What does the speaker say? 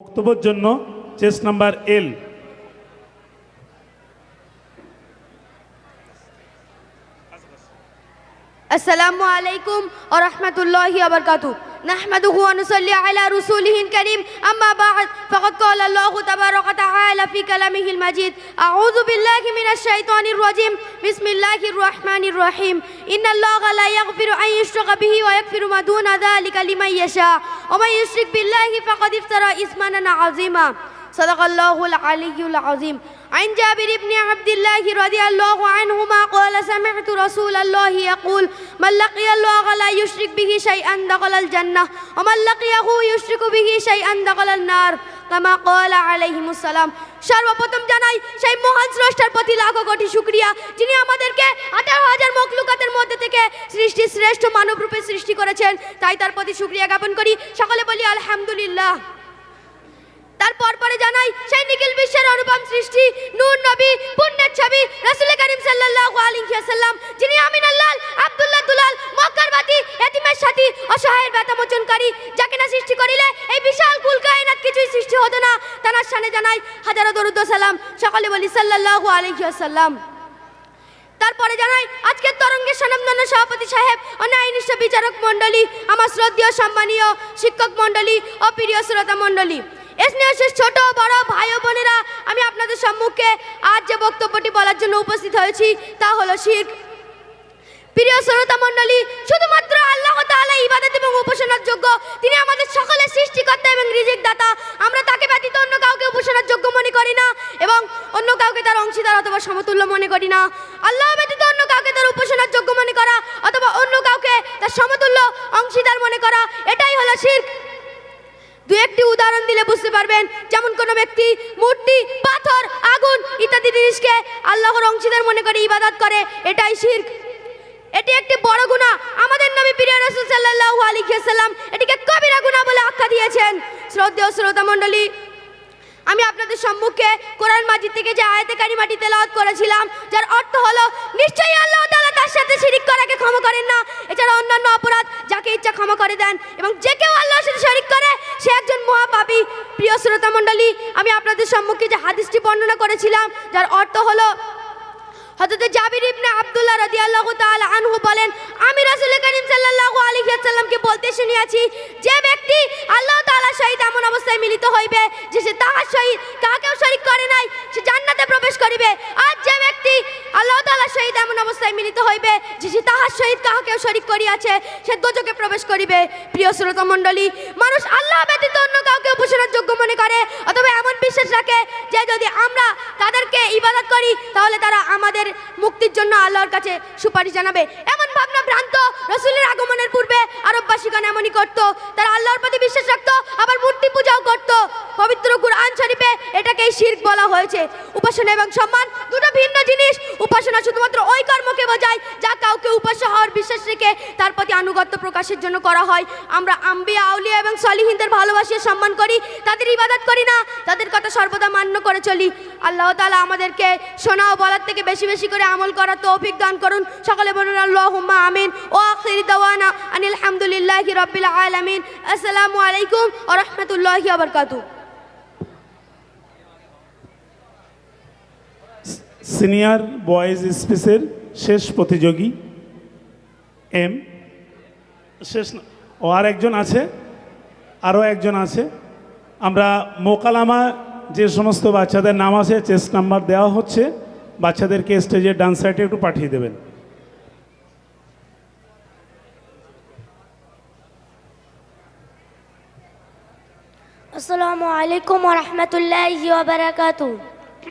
বক্তব্যের জন্য chess number এল। আসসালামু আলাইকুম আ রহমতুল্লাহ আবরকাতু نحمده ونصلي على رسوله الكريم. أما بعد فقد قال الله تبارك وتعالى في كلامه المجيد أعوذ بالله من الشيطان الرجيم. بسم الله الرحمن الرحيم. إن الله لا يغفر أن يشرك به ويغفر ما دون ذلك لمن يشاء. ومن يشرك بالله فقد افترى إثما عظيما. صدق الله العلي العظيم عن جابر بن عبد الله رضي الله عنهما قال سمعت رسول الله يقول من لقي الله لا يشرك به شيئا دخل الجنة ومن لقيه يشرك به شيئا دخل النار كما قال عليهم السلام সর্বপ্রথম জানাই সেই মহান স্রষ্টার প্রতি লাখো কোটি শুক্রিয়া যিনি আমাদেরকে আঠারো হাজার মখলুকাতের মধ্যে থেকে সৃষ্টি শ্রেষ্ঠ মানব রূপে সৃষ্টি করেছেন তাই তার প্রতি শুক্রিয়া জ্ঞাপন করি সকলে বলি আলহামদুলিল্লাহ তারপর পরে জানাই সেই নিখিল বিশ্বের অনুপম সৃষ্টি, নূর নবী, পুণ্যের ছবি, রাসূল করিম সাল্লাল্লাহু আলাইহি ওয়াসাল্লাম, যিনি আমিন আল্লাহ আব্দুল্লাহ দুলাল, মক্কার বাতি, এতিমের সাথী, অসহায়ের ব্যথা মোচনকারী যাকে না সৃষ্টি করিলে এই বিশাল কুল কায়নাত কিছুই সৃষ্টি হতো না। তার সানে জানাই, হাজারো দরুদ সালাম, সকলে বলি সাল্লাল্লাহু আলাইহি ওয়াসাল্লাম। তারপরে জানাই, আজকের তরঙ্গের স্বনামধন্য সভাপতি সাহেব ও ন্যায়নিষ্ঠ বিচারক মণ্ডলী, আমার শ্রদ্ধীয় সম্মানীয় শিক্ষক মণ্ডলী ও প্রিয় শ্রোতা মণ্ডলী। স্নেহ ছোট, বড় ভাই বোনেরা, আমি আপনাদের সম্মুখে আজ যে বক্তব্যটি বলার জন্য উপস্থিত হয়েছি, তা হলো শিখ প্রিয় শ্রোতা মণ্ডলী, শুধুমাত্র আল্লাহ তাআলা ইবাদত এবং উপাসনার যোগ্য। তিনি আমাদের সকলের সৃষ্টিকর্তা এবং রিজিক দাতা আমরা তাকে ব্যতীত অন্য কাউকে উপাসনার যোগ্য মনে করি না এবং অন্য কাউকে তার অংশীদার অথবা সমতুল্য মনে করি না। আল্লাহ ব্যতীত অন্য কাউকে তার উপাসনার যোগ্য মনে করা অথবা অন্য কাউকে তার সমতুল্য অংশীদার মনে করা এটাই হলো শিরক দু একটি উদাহরণ দিলে বুঝতে পারবেন। যেমন কোনো ব্যক্তি, মূর্তি, পাথর, আগুন ইত্যাদি জিনিসকে আল্লাহর অংশীদার মনে করে ইবাদত করে, এটাই শিরক। এটি একটি বড় গুনাহ। আমাদের নবী প্রিয় রাসূল সাল্লাল্লাহু আলাইহি এটিকে কবিরা গুনাহ বলে আখ্যা দিয়েছেন। শ্রদ্ধেয় শ্রোতা মণ্ডলী, আমি আপনাদের সম্মুখে কোরআন মাজিদ থেকে যে আয়াতে কারিমাটি তেলাওয়াত করেছিলাম, যার অর্থ হলো, নিশ্চয়ই আল্লাহ তাআলা তার সাথে শিরিক করাকে ক্ষমা করেন না। এছাড়া অন্যান্য অপরাধ যাকে ইচ্ছা ক্ষমা করে দেন এবং যে কেউ আল্লাহর প্রিয় শ্রোতা মণ্ডলী আমি আপনাদের সম্মুখে যে হাদিসটি বর্ণনা করেছিলাম, যার অর্থ হলো হযরত জাবির ইবনে আব্দুল্লাহ রাদিয়াল্লাহু তাআলা আনহু বলেন, আমি রাসূল করিম সাল্লাল্লাহু আলাইহি ওয়াসাল্লামকে বলতে শুনিয়াছি, যে ব্যক্তি আল্লাহ তাআলার সহিত এমন অবস্থায় মিলিত হইবে, যে সে তাহার সহিত কাকেও শরীক করে নাই, সে জান্নাতে প্রবেশ করিবে। আল্লাহ তাআলার সহিত এমন অবস্থায় মিলিত হইবে যে সে তাহার শহীদ কাহাকেও শরীক করিয়াছে, সে দোজকে প্রবেশ করিবে। প্রিয় শ্রোতা মণ্ডলী, মানুষ আল্লাহ ব্যতীত অন্য কাউকে উপাসনার যোগ্য মনে করে, অথবা এমন বিশ্বাস রাখে যে যদি আমরা তাদেরকে ইবাদত করি, তাহলে তারা আমাদের মুক্তির জন্য আল্লাহর কাছে সুপারিশ জানাবে। এমন ভাবনা ভ্রান্ত রসুলের আগমনের পূর্বে আরববাসীগণ এমনই করতো। তারা আল্লাহর প্রতি বিশ্বাস রাখতো, আবার মূর্তি পূজাও করতো। পবিত্র কুরআন শরীফে এটাকেই শিরক বলা হয়েছে। উপাসনা এবং সম্মান কর্মকে বোঝায় যা কাউকে উপাস্য হওয়ার বিশ্বাস রেখে তার প্রতি আনুগত্য প্রকাশের জন্য করা হয়। আমরা আম্বিয়া, আউলিয়া এবং সলিহিনদের ভালোবাসি ও সম্মান করি। তাদের ইবাদত করি না, তাদের কথা সর্বদা মান্য করে চলি। আল্লাহ তাআলা আমাদেরকে শোনা ও বলার থেকে বেশি বেশি করে আমল করার তৌফিক দান করুন। সকলে বলুন, আল্লাহুম্মা আমিন। ও আখির দাওয়ানা আনিল হামদুলিল্লাহি রাব্বিল আলামিন। আসসালামু আলাইকুম ওয়া রাহমাতুল্লাহি ওয়া বারাকাতুহু। সিনিয়র বয়েজ স্পেসের শেষ প্রতিযোগী, এম, শেষ ও আর একজন আছে, আরও একজন আছে। আমরা মোকালামা যে সমস্ত বাচ্চাদের নাম আছে, চেস নাম্বার দেওয়া হচ্ছে, বাচ্চাদেরকে স্টেজের ডান একটু পাঠিয়ে দেবেন। আসসালামু আলাইকুম রহমতুল্লাহ বারাকাতু